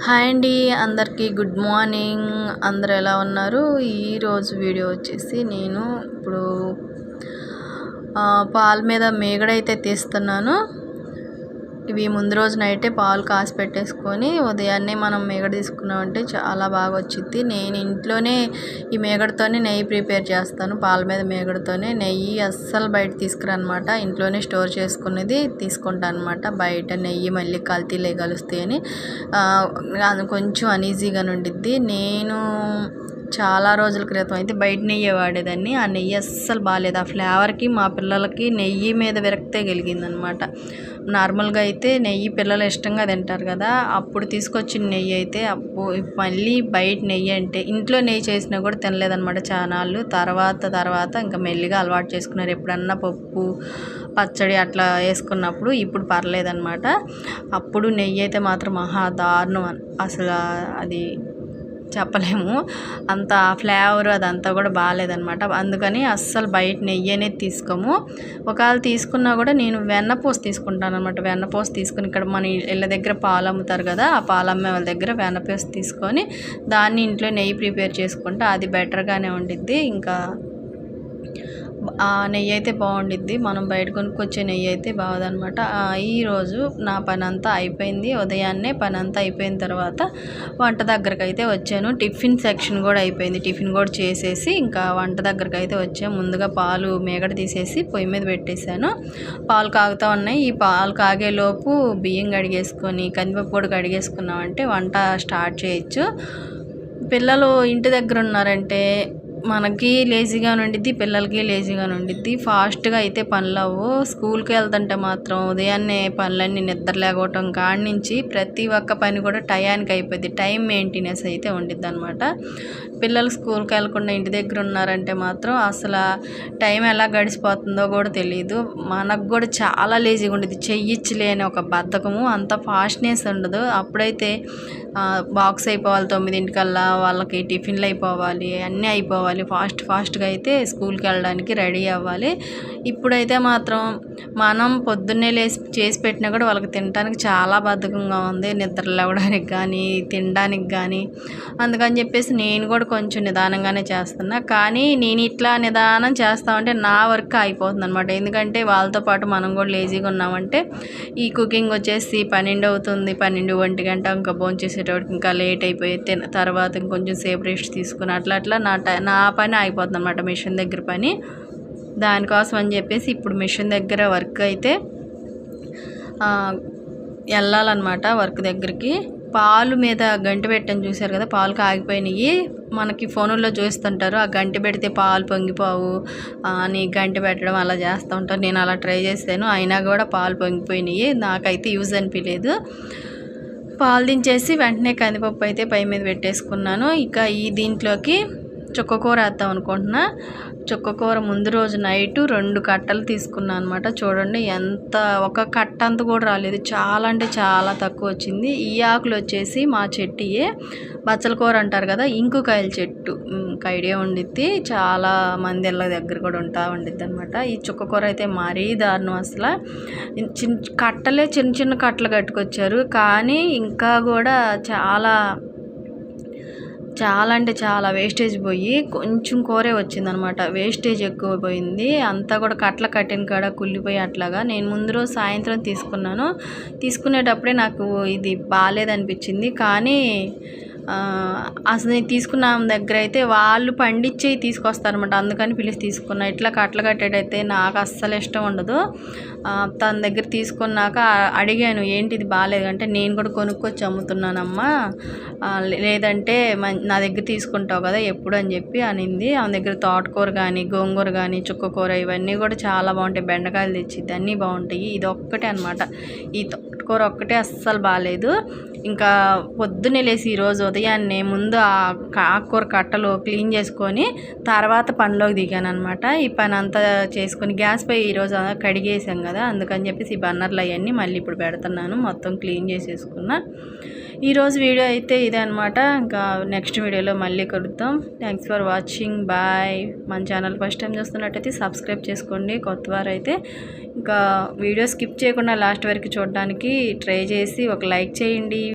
Hi అండి అందరికీ good morning. అందరు ఎలా ఉన్నారు? ఈరోజు వీడియో వచ్చేసి నేను ఇప్పుడు పాల మీద మేగడైతే తీస్తున్నాను. ఇవి ముందు రోజు నైటే పాలు కాసి పెట్టేసుకొని ఉదయాన్నే మనం మేగడ తీసుకున్నామంటే చాలా బాగా వచ్చింది నేను ఇంట్లోనే ఈ మేగడతోనే నెయ్యి ప్రిపేర్ చేస్తాను. పాల మీద మేగడతోనే నెయ్యి అస్సలు బయట తీసుకురనమాట. ఇంట్లోనే స్టోర్ చేసుకునేది తీసుకుంటాను అనమాట బయట నెయ్యి మళ్ళీ కల్తీలే కలుస్తాయని. కొంచెం అనీజీగా ఉండిద్ది. నేను చాలా రోజుల క్రితం అయితే బయట నెయ్యి వాడేదాన్ని. ఆ నెయ్యి అస్సలు బాగాలేదు ఆ ఫ్లేవర్కి మా పిల్లలకి నెయ్యి మీద విరక్తే కలిగిందనమాట. నార్మల్గా అయితే నెయ్యి పిల్లలు ఇష్టంగా తింటారు కదా అప్పుడు తీసుకొచ్చిన నెయ్యి అయితే అప్పు మళ్ళీ బయట నెయ్యి అంటే ఇంట్లో నెయ్యి చేసినా కూడా తినలేదనమాట చానాళ్ళు. తర్వాత తర్వాత ఇంకా మెల్లిగా అలవాటు చేసుకున్నారు. ఎప్పుడన్నా పప్పు పచ్చడి అట్లా వేసుకున్నప్పుడు ఇప్పుడు పర్లేదనమాట. అప్పుడు నెయ్యి అయితే మాత్రం మహా దారుణం. అసలు అది చెప్పలేము. అంత ఫ్లేవర్ అదంతా కూడా బాగాలేదనమాట అందుకని అస్సలు బయట నెయ్యి అనేది తీసుకోము. ఒకవేళ తీసుకున్నా కూడా నేను వెన్నపూస తీసుకుంటాను అనమాట వెన్నపూస తీసుకుని ఇక్కడ మన ఇళ్ళ దగ్గర పాలు అమ్ముతారు కదా ఆ పాలు అమ్మే వాళ్ళ దగ్గర వెన్నపూస తీసుకొని దాన్ని ఇంట్లో నెయ్యి ప్రిపేర్ చేసుకుంటే అది బెటర్గానే ఉండిద్ది. ఇంకా ఆ నెయ్యి అయితే బాగుండిద్ది. మనం బయట కొనుక్కొచ్చే నెయ్యి అయితే బాగోదనమాట. ఈరోజు నా పని అంతా అయిపోయింది. ఉదయాన్నే పని అంతా అయిపోయిన తర్వాత వంట దగ్గరకు అయితే వచ్చాను. టిఫిన్ సెక్షన్ కూడా అయిపోయింది. టిఫిన్ కూడా చేసేసి ఇంకా వంట దగ్గరకు అయితే వచ్చాను ముందుగా పాలు మేగడ తీసేసి పొయ్యి మీద పెట్టేశాను. పాలు కాగుతూ ఉన్నాయి. ఈ పాలు కాగేలోపు బియ్యం కడిగేసుకొని కందిపప్పు కూడా కడిగేసుకున్నామంటే వంట స్టార్ట్ చేయొచ్చు. పిల్లలు ఇంటి దగ్గర ఉన్నారంటే మనకి లేజీగా ఉండిద్ది పిల్లలకి లేజీగా ఉండిద్ది. ఫాస్ట్గా అయితే పనులు అవ్వు స్కూల్కి వెళ్తుంటే మాత్రం ఉదయాన్నే పనులన్నీ నిద్ర లేకపోవటం కాడి నుంచి ప్రతి ఒక్క పని కూడా టయానికి అయిపోద్ది. టైం మెయింటెనెన్స్ అయితే ఉండిద్ది అనమాట పిల్లలు స్కూల్కి వెళ్ళకుండా ఇంటి దగ్గర ఉన్నారంటే మాత్రం అసలు టైం ఎలా గడిచిపోతుందో కూడా తెలియదు మనకు కూడా చాలా లేజీగా ఉండేది చెయ్యిచ్చలేని ఒక బద్ధకము అంత ఫాస్ట్నెస్ ఉండదు. అప్పుడైతే బాక్స్ అయిపోవాలి తొమ్మిదింటికల్లా వాళ్ళకి టిఫిన్లు అయిపోవాలి అన్నీ అయిపోవాలి. ఫాస్ట్ ఫాస్ట్గా అయితే స్కూల్కి వెళ్ళడానికి రెడీ అవ్వాలి. ఇప్పుడైతే మాత్రం మనం పొద్దున్నే లేచి చేసి పెట్టినా కూడా వాళ్ళకి తినడానికి చాలా బద్ధకంగా ఉంది. నిద్ర లేవడానికి కానీ తినడానికి కానీ అందుకని చెప్పేసి నేను కూడా కొంచెం నిదానంగానే చేస్తున్నా. కానీ నేను ఇట్లా నిదానం చేస్తామంటే నా వర్క్ అయిపోతుంది అనమాట ఎందుకంటే వాళ్ళతో పాటు మనం కూడా లేజీగా ఉన్నామంటే ఈ కుకింగ్ వచ్చేసి పన్నెండు అవుతుంది. పన్నెండు ఒంటి గంట ఇంకా భోంచేసేటప్పటికి ఇంకా లేట్ అయిపోయి తిన తర్వాత ఇంకొంచెం సేపు రెస్ట్ తీసుకుని అట్లా అట్లా నా నా పని అయిపోతుంది అనమాట మిషన్ దగ్గర పని. దానికోసం అని చెప్పేసి ఇప్పుడు మిషన్ దగ్గర వర్క్ అయితే వెళ్ళాలన్నమాట వర్క్ దగ్గరికి. పాలు మీద గంటి పెట్టని చూశారు కదా పాలు కాగిపోయినాయి. మనకి ఫోనుల్లో చూస్తుంటారు ఆ గంటి పెడితే పాలు పొంగిపోవు అని గంటి పెట్టడం అలా చేస్తూ ఉంటారు. నేను అలా ట్రై చేశాను అయినా కూడా పాలు పొంగిపోయినాయి. నాకైతే యూజ్ అనిపించలేదు పాలు దించేసి వెంటనే కందిపప్పు అయితే పై మీద పెట్టేసుకున్నాను. ఇక ఈ దీంట్లోకి చుక్కకూర వేద్దాం అనుకుంటున్నా. చుక్కకూర ముందు రోజు నైట్ రెండు కట్టలు తీసుకున్నాను అనమాట చూడండి ఎంత ఒక కట్ట అంత కూడా రాలేదు. చాలా అంటే చాలా తక్కువ వచ్చింది. ఈ ఆకులు వచ్చేసి మా చెట్టుయే. బచ్చల కూర అంటారు కదా ఇంకుకాయల చెట్టు. ఐడియా ఉండిద్ది. చాలా మంది ఇళ్ళ దగ్గర కూడా ఉంటా ఉండిద్ది అనమాట ఈ చుక్కకూర అయితే మరీ దారుణం అసలు. చిన్న కట్టలే చిన్న చిన్న కట్టలు కట్టుకొచ్చారు. కానీ ఇంకా కూడా చాలా చాలా అంటే చాలా వేస్టేజ్ పోయి కొంచెం కూరే వచ్చిందనమాట. వేస్టేజ్ ఎక్కువ పోయింది. అంతా కూడా కట్ల కట్టిన కాడ కుళ్ళిపోయి అట్లాగా. నేను ముందు రోజు సాయంత్రం తీసుకున్నాను. తీసుకునేటప్పుడే నాకు ఇది బాగాలేదనిపించింది కానీ అసలు నేను తీసుకున్న దగ్గర అయితే వాళ్ళు పండించి తీసుకొస్తారనమాట అందుకని పిలిచి తీసుకున్నా. ఇట్లా కట్టలు కట్టేటైతే నాకు అస్సలు ఇష్టం ఉండదు. తన దగ్గర తీసుకున్నాక అడిగాను ఏంటిది బాగాలేదు అంటే నేను కూడా కొనుక్కొచ్చి అమ్ముతున్నానమ్మా. లేదంటే నా దగ్గర తీసుకుంటావు కదా ఎప్పుడు? అని చెప్పి అనింది. ఆమె దగ్గర తోటకూర కానీ గోంగూర కానీ చుక్కకూర ఇవన్నీ కూడా చాలా బాగుంటాయి. బెండకాయలు తెచ్చిద్ది అన్నీ బాగుంటాయి. ఇది ఒక్కటే అనమాట ఈ తోటకూర ఒక్కటే అస్సలు బాగాలేదు ఇంకా పొద్దున్నే లేసి ఈరోజు ఉదయాన్నే ముందు ఆ ఆకుకూర కట్టలు క్లీన్ చేసుకొని తర్వాత పనిలోకి దిగాను అనమాట ఈ పని అంతా చేసుకొని గ్యాస్ పై ఈరోజు కడిగేసాం కదా అందుకని చెప్పేసి ఈ బన్నర్లు అవన్నీ మళ్ళీ ఇప్పుడు పెడుతున్నాను మొత్తం క్లీన్ చేసేసుకున్నా. ఈరోజు వీడియో అయితే ఇదే అనమాట ఇంకా నెక్స్ట్ వీడియోలో మళ్ళీ కలుద్దాం. థ్యాంక్స్ ఫర్ వాచింగ్ బాయ్ మన ఛానల్ ఫస్ట్ టైం చూస్తున్నట్టయితే సబ్స్క్రైబ్ చేసుకోండి. కొత్త వారైతే అయితే ఇంకా వీడియో స్కిప్ చేయకుండా లాస్ట్ వరకు చూడడానికి ట్రై చేసి ఒక లైక్ చేయండి.